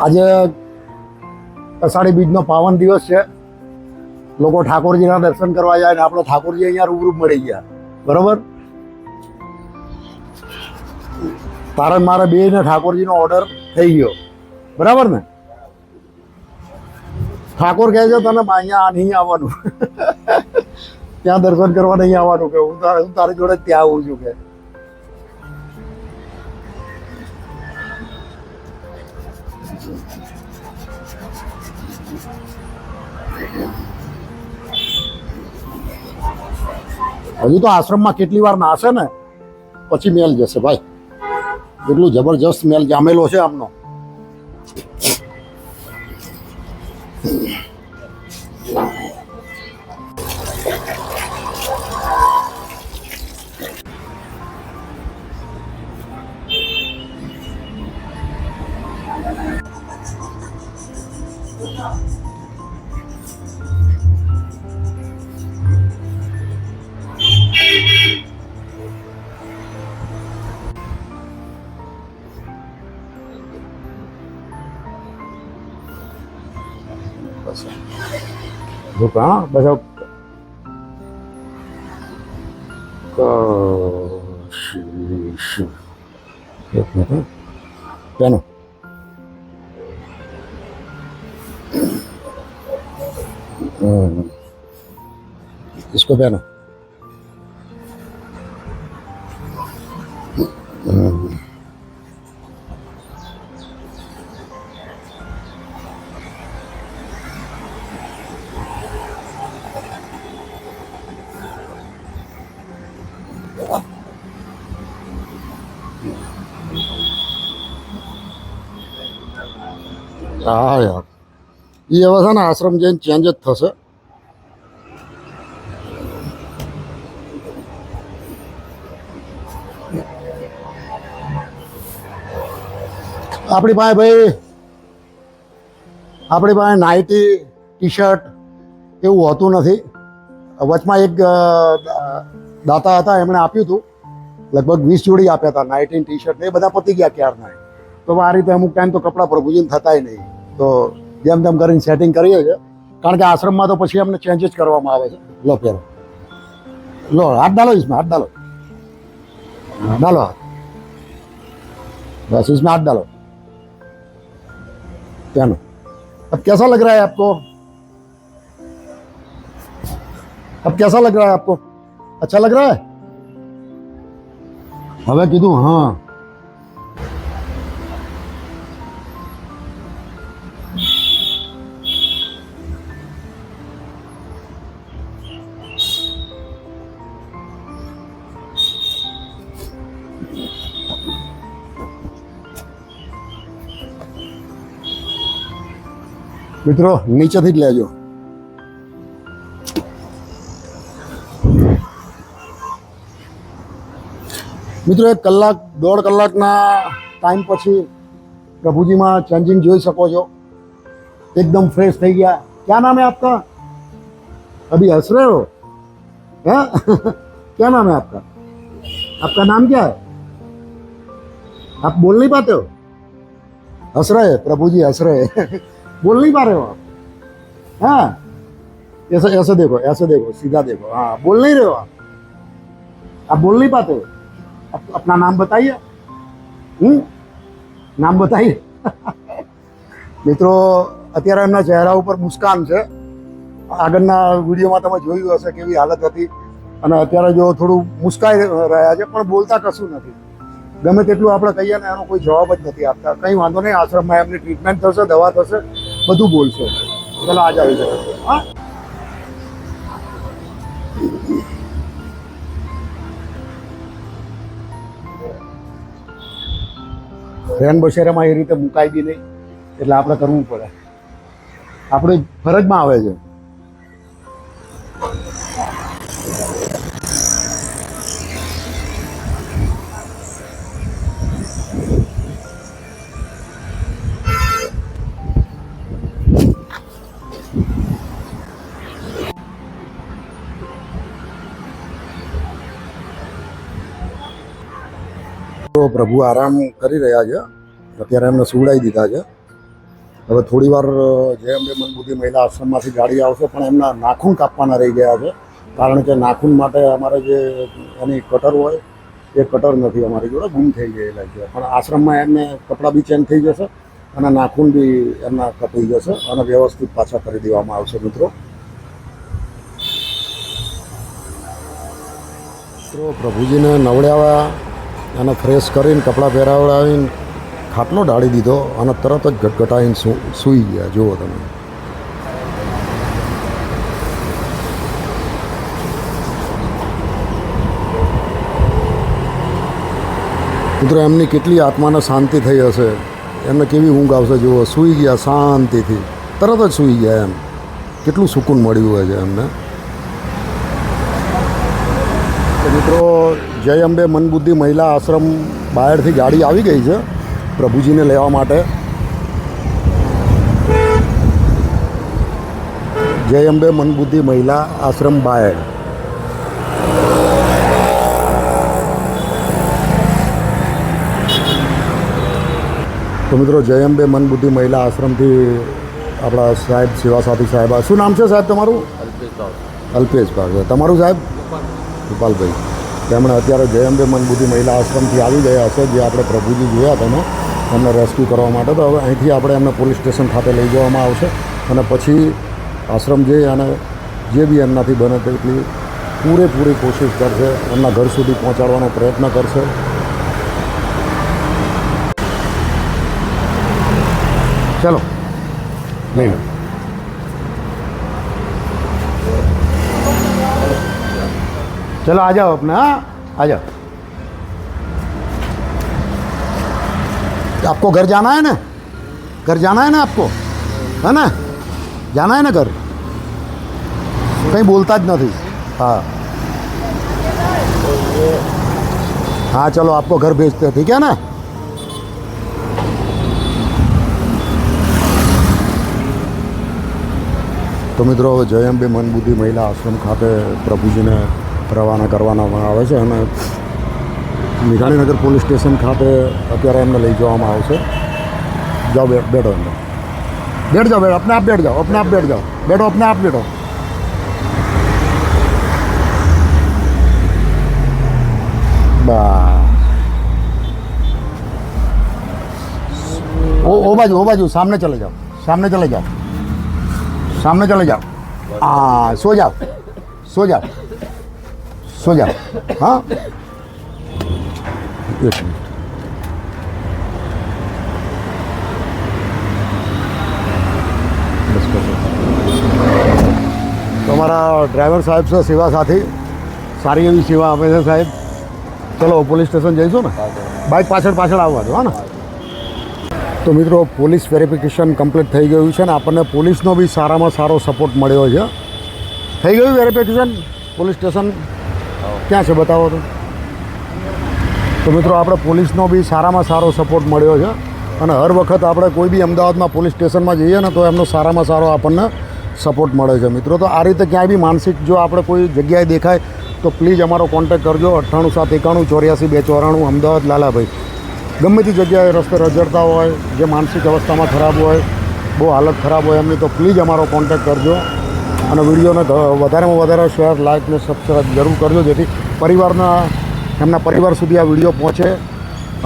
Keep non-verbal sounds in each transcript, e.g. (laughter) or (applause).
આજે અષાઢી બીજનો પાવન દિવસ છે. લોકો ઠાકોરજીના દર્શન કરવા જાય ને આપણે ઠાકોરજી અહીંયા રૂબરૂ મળી ગયા. બરોબર? તારે મારે બે ને ઠાકોરજીનો ઓર્ડર થઈ ગયો. બરાબર ને? ઠાકોર કહે છે, તને અહીંયા નહીં આવવાનું. (laughs) ત્યાં દર્શન કરવા નહીં આવવાનું કે હું તારે જોડે ત્યાં આવું છું કે. હજુ તો આશ્રમમાં કેટલી વાર નાશે ને, પછી મેલ જશે ભાઈ. એટલું જબરજસ્ત મેલ જામેલો છે આમનો. બસ રૂક હા બસ હવે કશિશ. એક મિનિટ હં. પેનો હમ. इसको पहनो એ હવે છે ને આશ્રમ જઈને ચેન્જ જ થશે. આપણી પાસે ભાઈ, આપણી પાસે નાઇટી ટી શર્ટ એવું હોતું નથી. વચમાં એક દાતા હતા, એમણે આપ્યું હતું. લગભગ વીસ જોડી આપ્યા હતા નાઇટી ટી શર્ટ એ બધા પતી ગયા ક્યારના. તો આ રીતે અમુક ટાઈમ તો કપડાં પ્રભુજીને થતાય નહીં. તો જેમ તેમ કરીને સેટિંગ કરીએ છીએ કારણ કે આશ્રમમાં તો પછી અમને ચેન્જ જ કરવામાં આવે છે લો પહેરો લો હાથ ડાલો इसमें हाथ डालो हाँ, डालो हाथ बस इसमें हाथ डालो पहनो अब कैसा लग रहा है आपको अब कैसा लग रहा है आपको अच्छा लग रहा है હવે કીધું હા મિત્રો નીચેથી જ લેજો મિત્રો એક કલાક દોઢ કલાકના ટાઈમ પછી પ્રભુજીમાં ચેન્જિંગ જોઈ શકો છો एकदम फ्रेश થઈ ગયા क्या नाम है आपका अभी हंस रहे हो हैं क्या नाम है आपका आपका नाम क्या है आप बोल नहीं पाते हो हंस रहे हैं प्रभु जी हंस रहे हैं बोल नहीं पा रहे हो आप हाँ ऐसे ऐसे देखो ऐसे देखो सीधा देखो हाँ बोल नहीं रहे हो आप आप बोल नहीं पाते हो आप, अपना नाम बताइए हम्म નામ બતાવીએ (laughs) મિત્રો અત્યારે એમના ચહેરા ઉપર મુસ્કાન છે આગળના વિડીયોમાં તમે જોયું હશે કેવી હાલત હતી અને અત્યારે જો થોડું મુસ્કાઈ રહ્યા છે પણ બોલતા કશું નથી ગમે તેટલું આપણે કહીએ ને એનો કોઈ જવાબ જ નથી આપતા કંઈ વાંધો નહીં આશ્રમમાં એમની ટ્રીટમેન્ટ થશે દવા થશે બધું બોલશે. ચલો આજ આવી હા? રેન બશેરામાં એ રીતે મુકાઈ દી નહીં, એટલે આપણે કરવું પડે. આપણે ફરજમાં આવે છે. તો પ્રભુ આરામ કરી રહ્યા છે. અત્યારે એમને સુવડાવી દીધા છે. હવે થોડી વાર જે અંબે મનબુદ્ધિ મહિલા આશ્રમમાંથી ગાડી આવશે, પણ એમના નાખૂન કાપવાના રહી ગયા છે. કારણ કે નાખૂન માટે અમારે જે એની કટર હોય, એ કટર નથી અમારી જોડે, ગુમ થઈ ગયેલા છે. પણ આશ્રમમાં એમને કપડાં બી ચેન્જ થઈ જશે અને નાખૂન બી એમના કપાઈ જશે અને વ્યવસ્થિત પાછા કરી દેવામાં આવશે, મિત્રો. મિત્રો, પ્રભુજીને નવડાવ્યા અને ફ્રેશ કરીને કપડાં પહેરાવડાવીને ખાટલો ડાળી દીધો અને તરત જ ગટગટાઈને સૂઈ ગયા. જુઓ તમે. મિત્રો, એમની કેટલી આત્માને શાંતિ થઈ હશે. એમને કેવી ઊંઘ આવશે? જુઓ, સૂઈ ગયા શાંતિથી. તરત જ સૂઈ ગયા એમ. કેટલું સુકૂન મળ્યું હોય છે એમને. મિત્રો જય અંબે મનબુદ્ધિ મહિલા આશ્રમ બહારથી ગાડી આવી ગઈ છે પ્રભુજીને લેવા માટે. જય અંબે મનબુદ્ધિ મહિલા આશ્રમ બાયડ તો મિત્રો જય અંબે મનબુદ્ધિ મહિલા આશ્રમથી આપણા સાહેબ સેવા સાથી સાહેબ શું નામ છે સાહેબ તમારું? અલ્પેશ ભાગ તમારું સાહેબ? ગોપાલભાઈ. તેમણે અત્યારે જયંબે મનબુદ્ધિ મહિલા આશ્રમથી આવી ગયા છે, જે આપણે પ્રભુજી જોયા તમે એમને રેસ્ક્યુ કરવા માટે. તો હવે અહીંથી આપણે એમને પોલીસ સ્ટેશન ખાતે લઈ જવામાં આવશે અને પછી આશ્રમ જઈ અને જે બી એમનાથી બને તેટલી પૂરેપૂરી કોશિશ કરશે, એમના ઘર સુધી પહોંચાડવાનો પ્રયત્ન કરશે. ચલો. લઈ चलो आ जाओ अपना हाँ आ जाओ आपको घर जाना है ना घर जाना है ना आपको है ना जाना है ना घर કંઈ બોલતા જ નથી હા हाँ चलो आपको घर भेजते हैं ठीक है ना તો મિત્રો હવે જય અંબે મનબુદ્ધિ મહિલા આશ્રમ ખાતે પ્રભુજીને રવાના કરવામાં આવે છે અને મિઘાણીનગર પોલીસ સ્ટેશન ખાતે અત્યારે એમને લઈ જવામાં આવશે જાઓ બેઠો એમને. બેઠ જાઓ બેઠો આપણે આપ બેઠ જાઓ અપને આપ બેઠ જાઓ બેઠો આપણે આપ બેઠો. બસ. ઓ બાજુ ઓ બાજુ, સામને ચલે જાઓ, સામને ચલે જાઓ. સામને ચલે જાઓ. આ, સો જાઓ સો જાઓ. સો જાઓ હા તમારા ડ્રાઈવર સાહેબ છે, સેવા સાથી. સારી એવી સેવા આપે છે, સાહેબ. ચલો, પોલીસ સ્ટેશન જઈશું ને? બાઇક પાછળ પાછળ આવવા દો ને તો મિત્રો, પોલીસ વેરિફિકેશન કમ્પ્લીટ થઈ ગયું છે ને આપણને પોલીસનો બી સારામાં સારો સપોર્ટ મળ્યો છે. થઈ ગયું વેરિફિકેશન? પોલીસ સ્ટેશન ક્યાં છે બતાવો તો? તો મિત્રો, આપણે પોલીસનો બી સારામાં સારો સપોર્ટ મળ્યો છે. અને હર વખત આપણે કોઈ બી અમદાવાદમાં પોલીસ સ્ટેશનમાં જઈએ ને, તો એમનો સારામાં સારો આપણને સપોર્ટ મળે છે. મિત્રો, તો આ રીતે ક્યાંય બી માનસિક જો આપણે કોઈ જગ્યાએ દેખાય, તો પ્લીઝ અમારો કોન્ટેક્ટ કરજો. અઠ્ઠાણું સાત એકાણું ચોર્યાસી બે ચોરાણું, અમદાવાદ, લાલાભાઈ. ગમે તે જગ્યાએ રસ્તે રજડતા હોય, જે માનસિક અવસ્થામાં ખરાબ હોય, બહુ હાલત ખરાબ હોય એમની, તો પ્લીઝ અમારો કોન્ટેક્ટ કરજો. અને વિડીયોને વધારેમાં વધારે શેર લાઇક ને સબસ્ક્રાઈબ જરૂર કરજો, જેથી પરિવારના, એમના પરિવાર સુધી આ વીડિયો પહોંચે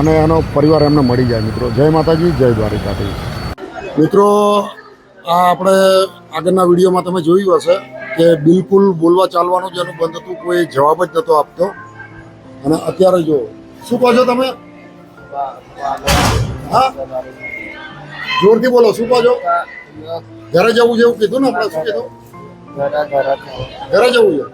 અને એનો પરિવાર એમને મળી જાય, મિત્રો. જય માતાજી, જય દ્વારિકાથી મિત્રો, આ આપણે આગળના વિડીયોમાં તમે જોયું હશે કે બિલકુલ બોલવા ચાલવાનું જેનું બંધ હતું, કોઈ જવાબ જ નહોતો આપતો. અને અત્યારે જો, શું કહો છો તમે? હા? જોરથી બોલો, શું કહો છો? ઘરે જવું જેવું કીધું ને આપણે, શું કીધું? ઘરે જવું છે?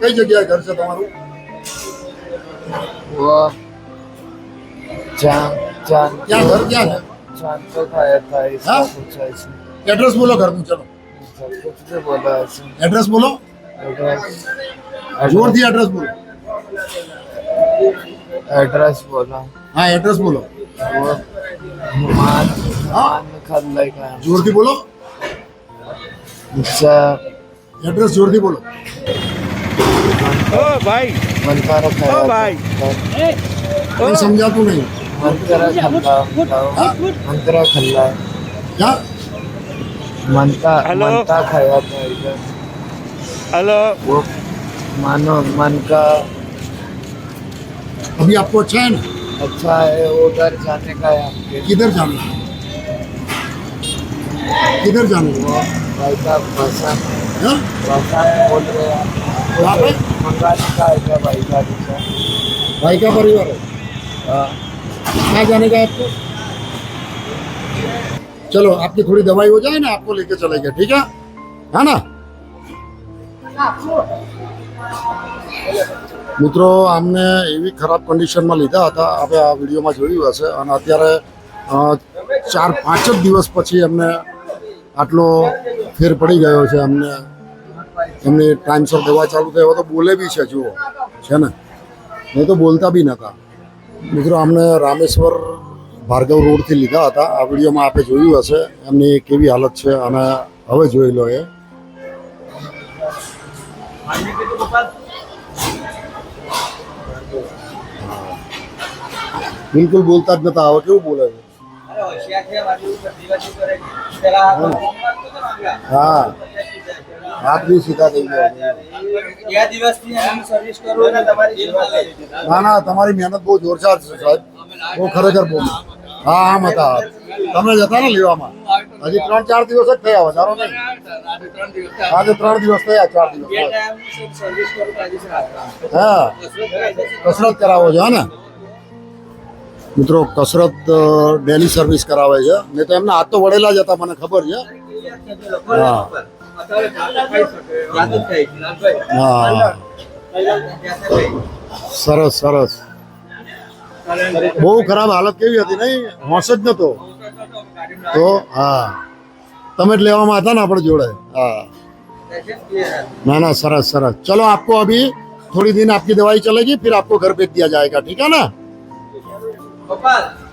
કઈ જગ્યાએ ઘર છે તમારું? ક્યાં ઘર? ક્યાં છે? એડ્રેસ બોલો ઘરનું ચલો. એડ્રેસ બોલો. જોરથી એડ્રેસ બોલો. એડ્રેસ બોલો. હા એડ્રેસ બોલો. જોરથી બોલો. એડ્રેસ જોરથી બોલો ओ भाई मन करा ओ खाया भाई કંઈ સમજાતું નહીં मन करा खल्ला हाँ? मन करा खल्ला ક્યાં मनता हेलो? मनता खाया था इधर हेलो वो मानो मन का अभी आपको अच्छा है ना अच्छा है उधर जाने का है आपके किधर जाना है किधर जाना है वो भाई का भाषा हाँ? भाषा में बोल रहे हैं वहाँ पे मंगाने का है क्या भाई का जैसा भाई का परिवार है हाँ कहाँ जाने का है आपको चलो आपकी थोड़ी दवाई हो जाए ना आपको लेके चलेंगे ठीक है है ना મિત્રો આમને એવી ખરાબ કન્ડિશનમાં લીધા હતા આપણે આ વિડીયોમાં જોયું હશે અને અત્યારે અ, ચાર પાંચ જ દિવસ પછી એમને આટલો ફેર પડી ગયો છે એમને એમની ટાઈમસર દવા ચાલુ થઈ તો બોલે બી છે, જુઓ. છે ને? નહીં તો બોલતા બી નહોતા મિત્રો, અમને રામેશ્વર ભાર્ગવ રોડથી લીધા હતા. આ વિડીયોમાં આપણે જોયું હશે. એમની કેવી હાલત છે અને હવે જોઈ લો એ. બિલકુલ બોલતા જ નતા. હવે કેવું બોલે છે? હા. બી સીધા થઈ ગયા ના ના તમારી મહેનત બહુ જોરદાર છે સાહેબ. બહુ ખરેખર બહુ. હા આમ હતા. તમે જતા ને લેવામાં? હજી ત્રણ ચાર દિવસ જ થયા વધારો નહીં. આજે ત્રણ દિવસ થયા ચાર દિવસ હા. કસરત કરાવો છો હે ને? મિત્રો કસરત અ, ડેલી સર્વિસ કરાવે છે નહીં તો એમના હાથ તો વળેલા જ હતા મને ખબર છે હા હા સરસ સરસ બહુ ખરાબ હાલત કેવી હતી નહીં હોશ જ નતો તો હા તમે જ લેવામાં હતા ને આપણે જોડે હા ना ना सरस सरस चलो आपको अभी थोड़ी दिन आपकी दवाई चलेगी फिर आपको घर भेज दिया जाएगा ठीक है ना 怎么办。